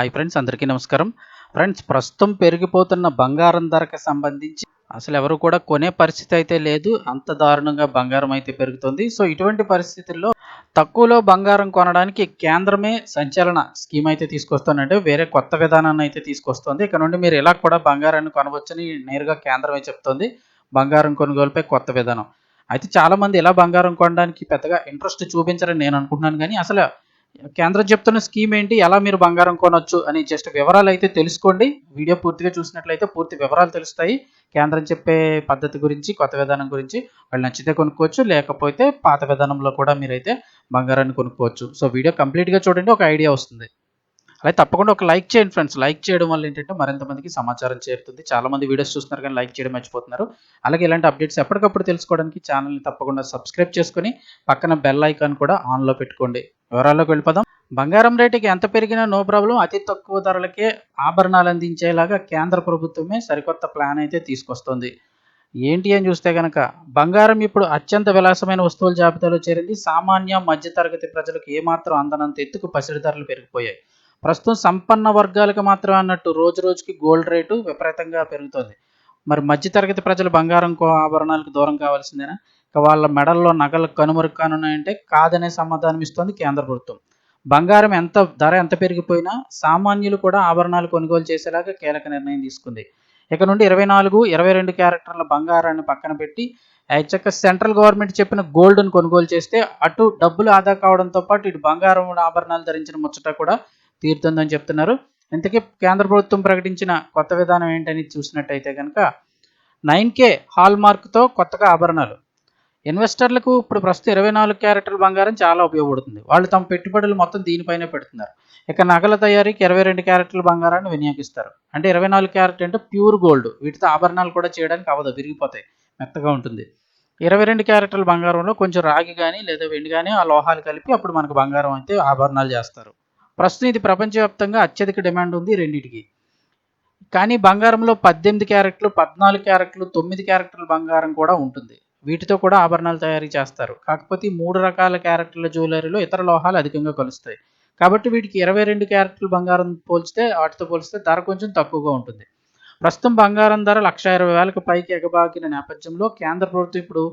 Hi friends అందరికీ నమస్కారం. Friends ప్రస్తుతం పెరిగిపోతున్న బంగారం ధరకు సంబంధించి అసలు ఎవరు కూడా కొనే పరిస్థితి అయితే లేదు. అంత దారుణంగా బంగారం అయితే పెరుగుతుంది. సో ఇటువంటి పరిస్థితుల్లో తక్కువలో బంగారం కొనడానికి కేంద్రమే సంచలన స్కీమ్ అయితే తీసుకొస్తానంటే వేరే కొత్త విధానాన్ని అయితే తీసుకొస్తుంది. ఇక్కడ నుండి మీరు ఇలా కూడా బంగారాన్ని కొనవచ్చని నేరుగా కేంద్రమే చెప్తుంది. బంగారం కొనుగోలుపై కొత్త విధానం. అయితే చాలామంది ఇలా బంగారం కొనడానికి పెద్దగా ఇంట్రెస్ట్ చూపించరని నేను అనుకుంటున్నాను. కానీ అసలు కేంద్రం చెప్తున్న స్కీమ్ ఏంటి? ఎలా మీరు బంగారం కొనొచ్చు అని జస్ట్ వివరాలు అయితే తెలుసుకోండి. వీడియో పూర్తిగా చూసినట్లయితే పూర్తి వివరాలు తెలుస్తాయి. కేంద్రం చెప్పే పద్ధతి గురించి కొత్త విధానం గురించి వాళ్ళు నచ్చితే కొనుక్కోవచ్చు లేకపోతే పాత విధానంలో కూడా మీరైతే బంగారాన్ని కొనుక్కోవచ్చు. సో వీడియో కంప్లీట్గా చూడండి ఒక ఐడియా వస్తుంది. అలాగే తప్పకుండా ఒక లైక్ చేయండి ఫ్రెండ్స్. లైక్ చేయడం వల్ల ఏంటంటే మరింత మందికి సమాచారం చేరుతుంది. చాలా మంది వీడియోస్ చూస్తున్నారు కానీ లైక్ చేయడం మర్చిపోతున్నారు. అలాగే ఇలాంటి అప్డేట్స్ ఎప్పటికప్పుడు తెలుసుకోవడానికి ఛానల్ని తప్పకుండా సబ్స్క్రైబ్ చేసుకుని పక్కన బెల్ ఐకాన్ కూడా ఆన్లో పెట్టుకోండి. వివరాల్లోకి వెళ్ళిపోదాం. బంగారం రేటుకి ఎంత పెరిగినా నో ప్రాబ్లం అతి తక్కువ ధరలకే ఆభరణాలు అందించేలాగా కేంద్ర ప్రభుత్వమే సరికొత్త ప్లాన్ అయితే తీసుకొస్తుంది. ఏంటి అని చూస్తే కనుక బంగారం ఇప్పుడు అత్యంత విలాసమైన వస్తువుల జాబితాలో చేరింది. సామాన్య మధ్యతరగతి ప్రజలకు ఏమాత్రం అందనంత ఎత్తుకు పసిడి ధరలు పెరిగిపోయాయి. ప్రస్తుతం సంపన్న వర్గాలకు మాత్రం అన్నట్టు రోజు రోజుకి గోల్డ్ రేటు విపరీతంగా పెరుగుతుంది. మరి మధ్యతరగతి ప్రజలు బంగారం కో- ఆభరణాలకు దూరం కావాల్సిందేనా? ఇక వాళ్ళ మెడల్లో నగలు కనుమరుగు కానున్నాయంటే కాదనే సమాధానం ఇస్తోంది కేంద్ర ప్రభుత్వం. బంగారం ఎంత ధర ఎంత పెరిగిపోయినా సామాన్యులు కూడా ఆభరణాలు కొనుగోలు చేసేలాగా కీలక నిర్ణయం తీసుకుంది. ఇక నుండి ఇరవై నాలుగు ఇరవై రెండు క్యారెక్టర్ల బంగారాన్ని పక్కన పెట్టి చక్క సెంట్రల్ గవర్నమెంట్ చెప్పిన గోల్డ్ను కొనుగోలు చేస్తే అటు డబ్బులు ఆదా కావడంతో పాటు ఇటు బంగారం ఆభరణాలు ధరించిన ముచ్చట కూడా తీరుతుందని చెప్తున్నారు. ఇంతకీ కేంద్ర ప్రభుత్వం ప్రకటించిన కొత్త విధానం ఏంటని చూసినట్టయితే కనుక నైన్ కే హాల్ మార్క్తో కొత్తగా ఆభరణాలు. ఇన్వెస్టర్లకు ఇప్పుడు ప్రస్తుతం ఇరవై నాలుగు క్యారెక్టర్ బంగారం చాలా ఉపయోగపడుతుంది. వాళ్ళు తమ పెట్టుబడులు మొత్తం దీనిపైనే పెడుతున్నారు. ఇక నగల తయారీకి ఇరవై రెండు క్యారెట్ల బంగారాన్ని వినియోగిస్తారు. అంటే ఇరవై నాలుగు క్యారెట్ అంటే ప్యూర్ గోల్డ్. వీటితో ఆభరణాలు కూడా చేయడానికి అవ్వదు విరిగిపోతాయి. మెత్తగా ఉంటుంది. ఇరవై రెండు క్యారెక్టర్ల బంగారంలో కొంచెం రాగి కానీ లేదా వెండి కానీ ఆ లోహాలు కలిపి అప్పుడు మనకు బంగారం అయితే ఆభరణాలు చేస్తారు. ప్రస్తుతం ఇది ప్రపంచవ్యాప్తంగా అత్యధిక డిమాండ్ ఉంది రెండింటికి. కానీ బంగారంలో పద్దెనిమిది క్యారెట్లు పద్నాలుగు క్యారెట్లు తొమ్మిది క్యారెక్టర్ల బంగారం కూడా ఉంటుంది. వీటితో కూడా ఆభరణాలు తయారీ చేస్తారు. కాకపోతే మూడు రకాల క్యారెక్టర్ల జ్యువెలరీలో ఇతర లోహాలు అధికంగా కలుస్తాయి. కాబట్టి వీటికి ఇరవై రెండు క్యారెట్లు బంగారం పోల్చితే వాటితో పోలిస్తే ధర కొంచెం తక్కువగా ఉంటుంది. ప్రస్తుతం బంగారం ధర లక్ష ఇరవై వేలకు పైకి ఎగబాకిన నేపథ్యంలో కేంద్ర ప్రభుత్వం ఇప్పుడు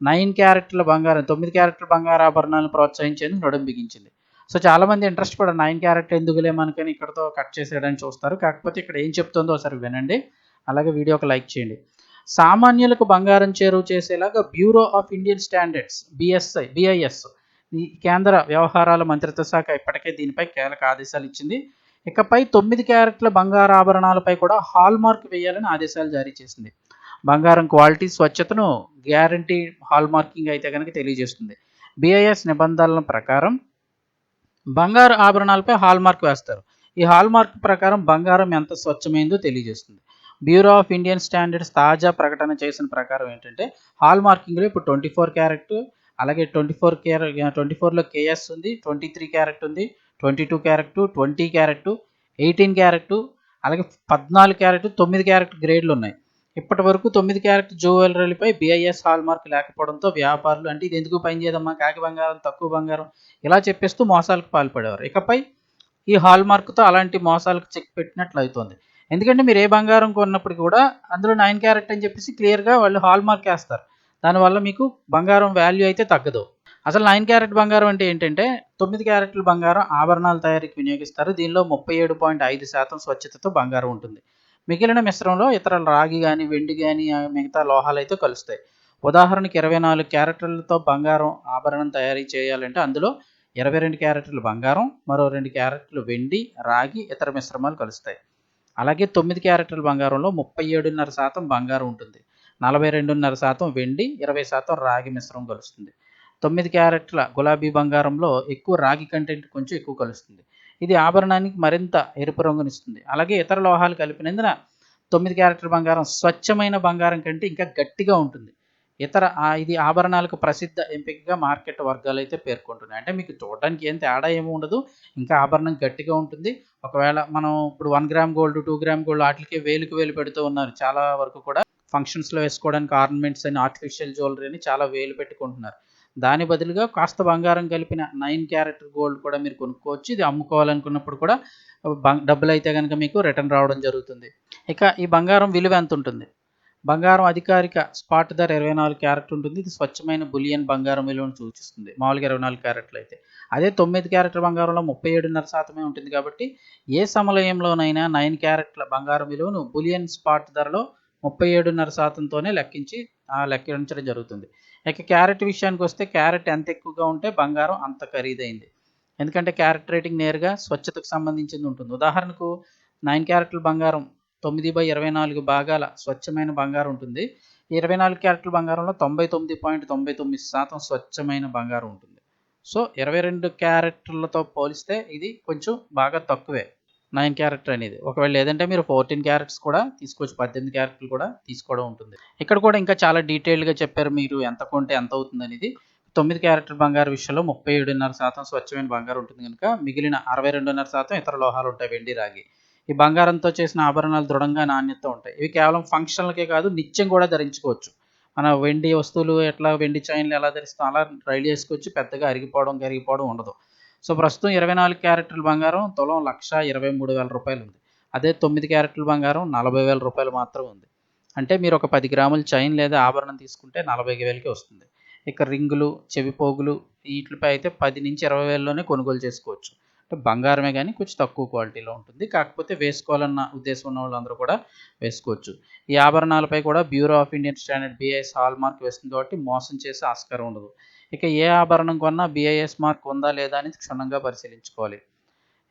నైన్ క్యారెట్ల బంగారం తొమ్మిది క్యారెట్ల బంగారం ఆభరణాలను ప్రోత్సహించేందుకు నడుం బిగించింది. సో చాలామంది ఇంట్రెస్ట్ పడ నైన్ క్యారెట్ ఎందుకులే మనకని ఇక్కడతో కట్ చేసేయడానికి చూస్తారు. కాకపోతే ఇక్కడ ఏం చెప్తుందో ఒకసారి వినండి. అలాగే వీడియోకి లైక్ చేయండి. సామాన్యులకు బంగారం చేరువ చేసేలాగా Bureau of Indian Standards BSI BIS కేంద్ర వ్యవహారాల మంత్రిత్వ శాఖ ఇప్పటికే దీనిపై కీలక ఆదేశాలు ఇచ్చింది. ఇకపై తొమ్మిది క్యారెట్ల బంగారు ఆభరణాలపై కూడా హాల్ మార్క్ వేయాలని ఆదేశాలు జారీ చేసింది. బంగారం క్వాలిటీ స్వచ్ఛతను గ్యారంటీ హాల్ మార్కింగ్ అయితే కనుక తెలియజేస్తుంది. బిఐఎస్ నిబంధనల ప్రకారం బంగారు ఆభరణాలపై హాల్ మార్క్ వేస్తారు. ఈ హాల్ మార్క్ ప్రకారం బంగారం ఎంత స్వచ్ఛమైందో తెలియజేస్తుంది. బ్యూరో ఆఫ్ ఇండియన్ స్టాండర్డ్స్ తాజా ప్రకటన చేసిన ప్రకారం ఏంటంటే హాల్ మార్కింగ్లో ఇప్పుడు ట్వంటీ ఫోర్ క్యారెట్ అలాగే ట్వంటీ ఫోర్ క్యారెట్ ట్వంటీ ఫోర్లో కేఎస్ ఉంది ట్వంటీ త్రీ క్యారెట్ ఉంది twenty two carat twenty carat eighteen carat అలాగే పద్నాలుగు క్యారెట్ తొమ్మిది క్యారెట్ గ్రేడ్లు ఉన్నాయి. ఇప్పటి వరకు తొమ్మిది క్యారెట్ జ్యువెలరీలపై బిఐఎస్ హాల్ మార్క్ లేకపోవడంతో వ్యాపారులు అంటే ఇది ఎందుకు పనిచేయదమ్మా కాకి బంగారం తక్కువ బంగారం ఇలా చెప్పేస్తూ మోసాలకు పాల్పడేవారు. ఇకపై ఈ హాల్ మార్క్తో అలాంటి మోసాలకు చెక్ పెట్టినట్లు అవుతుంది. ఎందుకంటే మీరు ఏ బంగారం కొన్నప్పటికీ కూడా అందులో నైన్ క్యారెట్ అని చెప్పేసి క్లియర్గా వాళ్ళు హాల్ మార్క్ వేస్తారు. దానివల్ల మీకు బంగారం వాల్యూ అయితే తగ్గదు. అసలు నైన్ క్యారెట్ బంగారం అంటే ఏంటంటే తొమ్మిది క్యారెట్ల బంగారం ఆభరణాల తయారీకి వినియోగిస్తారు. దీనిలో ముప్పై ఏడు పాయింట్ ఐదు శాతం స్వచ్ఛతతో బంగారం ఉంటుంది. మిగిలిన మిశ్రమంలో ఇతర రాగి కానీ వెండి కానీ మిగతా లోహాలు అయితే కలుస్తాయి. ఉదాహరణకి ఇరవై నాలుగు క్యారెట్లతో బంగారం ఆభరణం తయారీ చేయాలంటే అందులో ఇరవై రెండు క్యారెట్లు బంగారం మరో రెండు క్యారెట్లు వెండి రాగి ఇతర మిశ్రమాలు కలుస్తాయి. అలాగే తొమ్మిది క్యారెట్ల బంగారంలో ముప్పై ఏడున్నర శాతం బంగారం ఉంటుంది. నలభై రెండున్నర శాతం వెండి ఇరవై శాతం రాగి మిశ్రమం కలుస్తుంది. తొమ్మిది క్యారెట్ల గులాబీ బంగారంలో ఎక్కువ రాగి కంటెంట్ కొంచెం ఎక్కువ కలుస్తుంది. ఇది ఆభరణానికి మరింత ఎరుపు రంగునిస్తుంది. అలాగే ఇతర లోహాలు కలిపినందున తొమ్మిది క్యారెక్టర్ బంగారం స్వచ్ఛమైన బంగారం కంటే ఇంకా గట్టిగా ఉంటుంది. ఇతర ఇది ఆభరణాలకు ప్రసిద్ధ ఎంపికగా మార్కెట్ వర్గాలు అయితే పేర్కొంటున్నాయి. అంటే మీకు చూడడానికి ఏం తేడా ఏమి ఉండదు. ఇంకా ఆభరణం గట్టిగా ఉంటుంది. ఒకవేళ మనం ఇప్పుడు one gram gold two gram gold వాటికి వేలుకు వేలు పెడుతూ ఉన్నారు చాలా వరకు కూడా. ఫంక్షన్స్లో వేసుకోవడానికి ఆర్నమెంట్స్ అని ఆర్టిఫిషియల్ జ్యువెలరీ అని చాలా వేలు పెట్టుకుంటున్నారు. దాని బదులుగా కాస్త బంగారం కలిపిన నైన్ క్యారెట్ గోల్డ్ కూడా మీరు కొనుక్కోవచ్చు. ఇది అమ్ముకోవాలనుకున్నప్పుడు కూడా డబ్బులు అయితే కనుక మీకు రిటర్న్ రావడం జరుగుతుంది. ఇక ఈ బంగారం విలువ ఎంత ఉంటుంది బంగారం అధికారిక స్పాట్ ధర ఇరవై నాలుగు క్యారెట్ ఉంటుంది. ఇది స్వచ్ఛమైన బులియన్ బంగారం విలువను సూచిస్తుంది. మామూలుగా ఇరవై నాలుగు క్యారెట్లు అయితే. అదే తొమ్మిది క్యారెట్ల బంగారంలో ముప్పై ఏడున్నర శాతమే ఉంటుంది కాబట్టి ఏ సమలయంలోనైనా నైన్ క్యారెట్ల బంగారం విలువను బులియన్ స్పాట్ ధరలో ముప్పై ఏడున్నర శాతంతోనే లెక్కించి ఆ లెక్కించడం జరుగుతుంది. ఇక క్యారెట్ విషయానికి వస్తే క్యారెట్ ఎంత ఎక్కువగా ఉంటే బంగారం అంత ఖరీదైంది. ఎందుకంటే క్యారెట్ రేటింగ్ నేరుగా స్వచ్ఛతకు సంబంధించింది ఉంటుంది. ఉదాహరణకు నైన్ క్యారెట్ల బంగారం తొమ్మిది బై ఇరవై నాలుగు భాగాల స్వచ్ఛమైన బంగారం ఉంటుంది. ఇరవై నాలుగు క్యారెట్ల బంగారంలో తొంభై తొమ్మిది పాయింట్ తొంభై తొమ్మిది శాతం స్వచ్ఛమైన బంగారం ఉంటుంది. సో ఇరవై రెండు క్యారెట్లతో పోలిస్తే ఇది కొంచెం బాగా తక్కువే. నైన్ క్యారెట్ అనేది. ఒకవేళ లేదంటే మీరు ఫోర్టీన్ క్యారెట్స్ కూడా తీసుకోవచ్చు. పద్దెనిమిది క్యారెట్లు కూడా తీసుకోవడం ఉంటుంది. ఇక్కడ కూడా ఇంకా చాలా డీటెయిల్డ్గా చెప్పారు మీరు ఎంత కొంటే ఎంత అవుతుంది అనేది. తొమ్మిది క్యారెక్టర్ బంగారు విషయంలో ముప్పై ఏడున్నర శాతం స్వచ్ఛమైన బంగారం ఉంటుంది కనుక మిగిలిన అరవై రెండున్నర శాతం ఇతర లోహాలు ఉంటాయి. వెండి రాగి. ఈ బంగారంతో చేసిన ఆభరణాలు దృఢంగా నాణ్యత ఉంటాయి. ఇవి కేవలం ఫంక్షన్లకే కాదు నిత్యం కూడా ధరించుకోవచ్చు. మన వెండి వస్తువులు ఎట్లా వెండి చైన్లు ఎలా ధరిస్తాం అలా రైలు చేసుకోవచ్చు పెద్దగా అరిగిపోవడం కరిగిపోవడం ఉండదు. సో ప్రస్తుతం ఇరవై నాలుగు క్యారెట్ల బంగారం తులం లక్ష ఇరవై మూడు వేల రూపాయలు ఉంది. అదే తొమ్మిది క్యారెట్ల బంగారం నలభై వేల రూపాయలు మాత్రం ఉంది. అంటే మీరు ఒక పది గ్రాముల చైన్ లేదా ఆభరణం తీసుకుంటే నలభై వేలకి వస్తుంది. ఇక రింగులు చెవిపోగులు వీటిపై అయితే పది నుంచి ఇరవై వేలలోనే కొనుగోలు చేసుకోవచ్చు. అంటే బంగారమే కానీ కొంచెం తక్కువ క్వాలిటీలో ఉంటుంది. కాకపోతే వేసుకోవాలన్న ఉద్దేశం ఉన్న వాళ్ళందరూ కూడా వేసుకోవచ్చు. ఈ ఆభరణాలపై కూడా Bureau of Indian standard BIS hallmark వేస్తుంది కాబట్టి మోసం చేసే ఆస్కారం ఉండదు. ఇక ఏ ఆభరణం కొన్నా బిఐఎస్ మార్క్ ఉందా లేదా అని క్షుణ్ణంగా పరిశీలించుకోవాలి.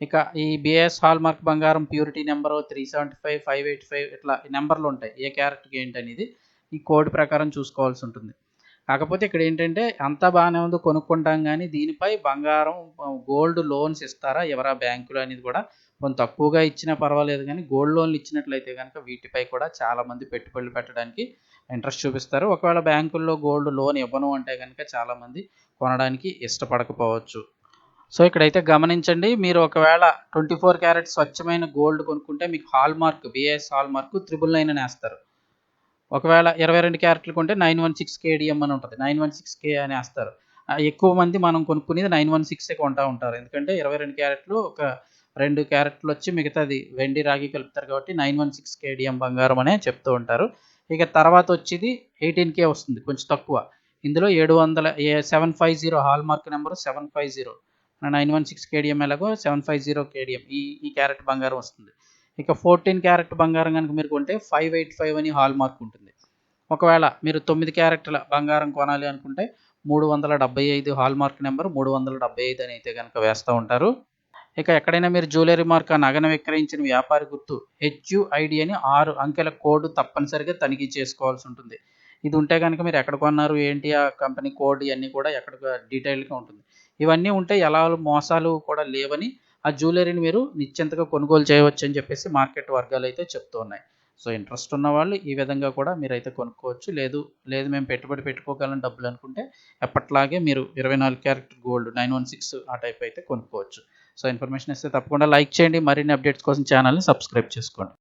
ఇక ఈ బిఐఎస్ హాల్ మార్క్ బంగారం purity number three seventy five five eight five ఇట్లా నెంబర్లు ఉంటాయి. ఏ క్యారెట్కి ఏంటి అనేది ఈ కోడ్ ప్రకారం చూసుకోవాల్సి ఉంటుంది. కాకపోతే ఇక్కడ ఏంటంటే అంతా బాగానే ఉంది కొనుక్కుంటాం కానీ దీనిపై బంగారం గోల్డ్ లోన్స్ ఇస్తారా? ఎవరా? బ్యాంకులు అనేది కూడా కొంత తక్కువగా ఇచ్చినా పర్వాలేదు కానీ గోల్డ్ లోన్లు ఇచ్చినట్లయితే కనుక వీటిపై కూడా చాలామంది పెట్టుబడులు పెట్టడానికి ఇంట్రెస్ట్ చూపిస్తారు. ఒకవేళ బ్యాంకుల్లో గోల్డ్ లోన్ ఇవ్వను అంటే కనుక చాలామంది కొనడానికి ఇష్టపడకపోవచ్చు. సో ఇక్కడైతే గమనించండి. మీరు ఒకవేళ ట్వంటీ ఫోర్ క్యారెట్ స్వచ్ఛమైన గోల్డ్ కొనుక్కుంటే మీకు hallmark BS hallmark triple nine అని వేస్తారు. ఒకవేళ ఇరవై రెండు క్యారెట్లు కొంటే నైన్ వన్ సిక్స్ కేడిఎం అని ఉంటుంది. నైన్ వన్ సిక్స్ కే అని వేస్తారు. ఎక్కువ మంది మనం కొనుక్కునేది నైన్ వన్ సిక్స్ కొంటా ఉంటారు. ఎందుకంటే ఇరవై రెండు క్యారెట్లు ఒక రెండు క్యారెట్లు వచ్చి మిగతాది వెండి రాగి కలుపుతారు కాబట్టి నైన్ వన్ సిక్స్ కేడిఎం బంగారం అనే చెప్తూ ఉంటారు. ఇక తర్వాత వచ్చేది ఎయిటీన్ కే వస్తుంది కొంచెం తక్కువ. ఇందులో ఏడు వందల seven five zero hallmark number seven five zero nine one six KDM ఎలాగో సెవెన్ ఫైవ్ జీరో కేడిఎం ఈ ఈ క్యారెట్ బంగారం వస్తుంది. ఇక ఫోర్టీన్ క్యారెట్ బంగారం కనుక మీరు కొంటే ఫైవ్ ఎయిట్ ఫైవ్ అని హాల్ మార్క్ ఉంటుంది. ఒకవేళ మీరు తొమ్మిది క్యారెట్ల బంగారం కొనాలి అనుకుంటే మూడు వందల డెబ్బై ఐదు హాల్ మార్క్ నెంబర్ మూడు వందల డెబ్బై ఐదు అని అయితే కనుక వేస్తూ ఉంటారు. ఇక ఎక్కడైనా మీరు జ్యువెలరీ మార్క్ నగను విక్రయించిన వ్యాపారి గుర్తు హెచ్యుఐడి అని ఆరు అంకెల కోడ్ తప్పనిసరిగా తనిఖీ చేసుకోవాల్సి ఉంటుంది. ఇది ఉంటే కనుక మీరు ఎక్కడ కొన్నారు ఏంటి ఆ కంపెనీ కోడ్ ఇవన్నీ కూడా ఎక్కడ డీటెయిల్గా ఉంటుంది. ఇవన్నీ ఉంటే ఎలా మోసాలు కూడా లేవని ఆ జ్యువెలరీని మీరు నిశ్చింతగా కొనుగోలు చేయవచ్చు అని చెప్పేసి మార్కెట్ వర్గాలు అయితే చెప్తూ ఉన్నాయి. సో ఇంట్రెస్ట్ ఉన్న వాళ్ళు ఈ విధంగా కూడా మీరైతే కొనుక్కోవచ్చు. లేదు లేదు మేము పెట్టుబడి పెట్టుకోగలం డబ్బులు అనుకుంటే ఎప్పట్లాగే మీరు ఇరవై నాలుగు carat gold nine one six ఆ టైప్ అయితే కొనుక్కోవచ్చు. సో ఇన్ఫర్మేషన్ ఇస్తే తప్పకుండా లైక్ చేయండి. మరిన్ని అప్డేట్స్ కోసం ఛానల్ని సబ్స్క్రైబ్ చేసుకోండి.